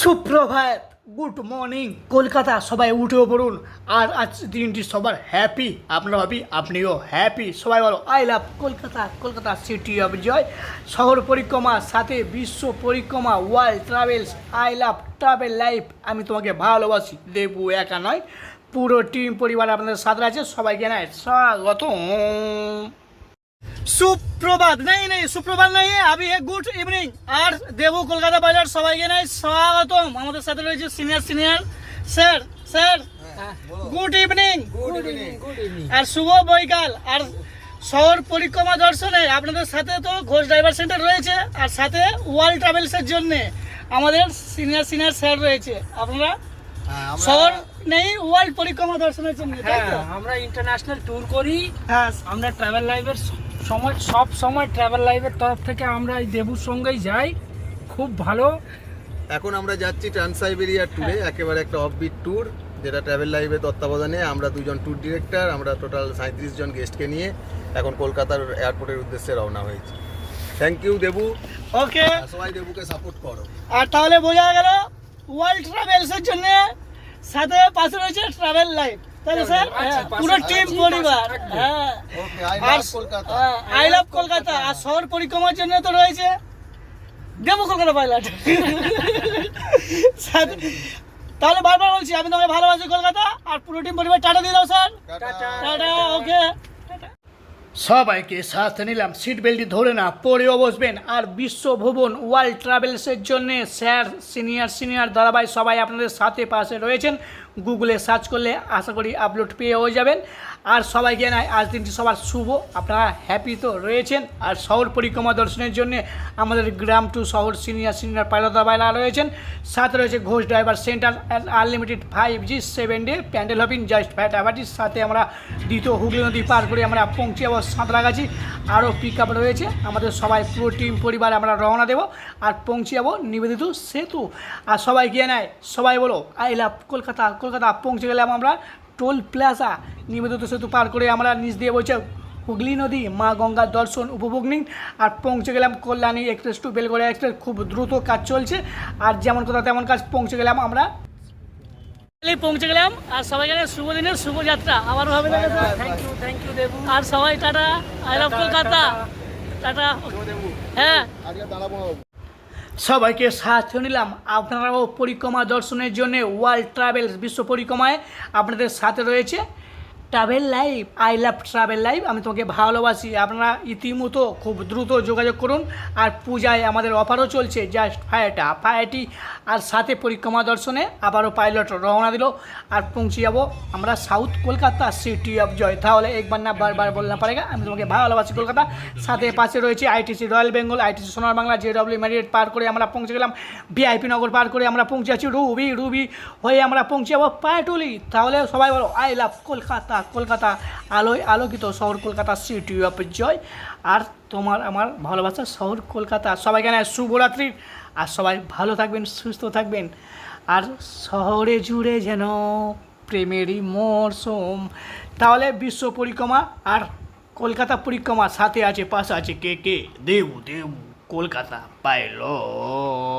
সুপ্রভাত, good morning. Kolkata, সবাই উঠেও পড়ুন। আর আজ দিনটি সবার হ্যাপি আপনারা ভাবি, আপনিও হ্যাপি সবাই বলো I love Kolkata Kolkata city of joy শহর পরিক্রমা, সাথে বিশ্ব পরিক্রমা world travels I love travel life আমি তোমাকে ভালোবাসি। দেবু একা নয়, পুরো টিম পরিবার আপনাদের সাথে আছে। সবাইকে নাই স্বাগত সুপ্রভাত। নেই নেই সুপ্রভাত নেই আমি গুড ইভিনিং। আর দেবু কলকাতা বাজার সবাইকে নাই স্বাগতম। আমাদের সাথে রয়েছে senior senior. Sir sir good evening. আর শুভ বৈকাল। আর শহর পরিক্রমা দর্শনে আপনাদের সাথে তো ঘোষ ড্রাইভার সেন্টার রয়েছে আর সাথে ওয়ার্ল্ড ট্রাভেলসের জন্য আমাদের সিনিয়র সিনিয়র স্যার রয়েছে। আপনারা শহর নেই ওয়ার্ল্ড পরিক্রমা দর্শনের জন্য হ্যাঁ আমরা ইন্টারন্যাশনাল ট্যুর করি। হ্যাঁ। আমরা ট্রাভেল লাইভের সময় সব সময় ট্রাভেল লাইভের তরফ থেকে আমরা এই দেবুর সঙ্গেই যাই। খুব ভালো। এখন আমরা যাচ্ছি ট্রান্স সাইবেরিয়ার ট্যুরে একেবারে একটা অফবিট ট্যুর যেটা ট্রাভেল লাইভের তত্ত্বাবধানে। আমরা দুজন ট্যুর ডিরেক্টর আমরা টোটাল সাঁত্রিশ জন গেস্টকে নিয়ে এখন কলকাতার এয়ারপোর্টের উদ্দেশ্যে রওনা হয়েছি। Thank you Debu. ওকে সবাই দেবুকে সাপোর্ট করো। আর তাহলে বোঝা গেল ওয়ার্ল্ড ট্রাভেলসের জন্য সাথে পাশে রয়েছে ট্রাভেল লাইফ তাহলে স্যার আচ্ছা, হ্যাঁ, পুরো টিম পরিবার হ্যাঁ। I R love Kolkata I love Kolkata আর শহর পরিক্রমার জন্য তো রয়েছে দেবো কলকাতা পাইলট। তাহলে বারবার বলছি আমি তোমাকে ভালোবাসি কলকাতা আর পুরো টিম পরিবার টাটা দিয়ে দাও স্যার। টাটা। টাটা। ওকে। সবাইকে সাথে নিলাম সিট বেল্টটি ধরে না পরেও বসবেন। আর বিশ্বভুবন ওয়ার্ল্ড ট্রাভেলসের জন্য স্যার সিনিয়র সিনিয়র দাদাভাই সবাই আপনাদের সাথে পাশে রয়েছেন। গুগলে সার্চ করলে আশা করি আপলোড পেয়ে হয়ে যাবেন। আর সবাইকে জানাই আজ দিনটি সবার শুভ। আপনারা হ্যাপি তো রয়েছেন। আর শহর পরিক্রমা দর্শনের জন্য আমাদের গ্রাম টু শহর সিনিয়র সিনিয়র পাইলট দাদাভাইরা রয়েছেন। সাথে রয়েছে Ghosh driver centre unlimited five G seven day pandal hopping just fat অ্যাভার্টির সাথে আমরা দ্বিতীয় হুগলি নদী পার করে আমরা পৌঁছে যাব সাঁতরাগাছি। আরও পিক আপ রয়েছে। আমাদের সবাই পুরো টিম পরিবার আমরা রওনা দেবো। আর পৌঁছে যাব নিবেদিত সেতু। আর সবাই গিয়ে নেয়। সবাই বলো আই লাভ কলকাতা কলকাতা পৌঁছে গেলাম আমরা টোল প্লাজা নিবেদিত সেতু পার করে আমরা নিচ দিয়ে বলছে হুগলি নদী মা গঙ্গার দর্শন উপভোগ নিন। আর পৌঁছে গেলাম Kalyani express to Belgharia express খুব দ্রুত কাজ চলছে। আর যেমন কথা তেমন কাজ পৌঁছে গেলাম আমরা। পৌঁছে গেলাম আর সবাই জানে শুভ দিনের শুভযাত্রা আবার হবে না thank you thank you Debu. আর সবাই tata. I love Kolkata tata. হ্যাঁ। সবাইকে সাহায্য নিলাম। আপনারাও পরিক্রমা দর্শনের জন্য ওয়ার্ল্ড ট্রাভেলস বিশ্ব পরিক্রমায় আপনাদের সাথে রয়েছে। Travel life I love travel life আমি তোমাকে ভালোবাসি। আপনারা ইতিমতো খুব দ্রুত যোগাযোগ করুন। আর পূজায় আমাদের অফারও চলছে। জাস্ট ফায়াটা ফায়াটি আর সাথে পরিক্রমা দর্শনে আবারও পাইলট রওনা দিল। আর পৌঁছে যাব আমরা south Kolkata city of joy তাহলে একবার না বারবার বলনা পারেগা। আমি তোমাকে ভালোবাসি কলকাতা। সাথে পাশে রয়েছে ITC royal Bengal ITC Sonar Bangla J W Marriott পার করে আমরা পৌঁছে গেলাম। ভিআইপি নগর পার করে আমরা পৌঁছে যাচ্ছি রুবি রুবি হয়ে আমরা পৌঁছে যাব পাটুলি তাহলে সবাই বলো আই লাভ কলকাতা কলকাতা আলোয় আলোকিত শহর কলকাতা সিটি অফ জয়। আর তোমার আমার ভালোবাসা শহর কলকাতা। সবাইকে জানাই শুভরাত্রি আর সবাই ভালো থাকবেন, সুস্থ থাকবেন। আর শহরে জুড়ে যেন প্রেমেরই মরশুম তাহলে বিশ্ব পরিক্রমা আর কলকাতা পরিক্রমা সাথে আছে, পাশে আছে কে কে? দেব দেব কলকাতা পাইলট।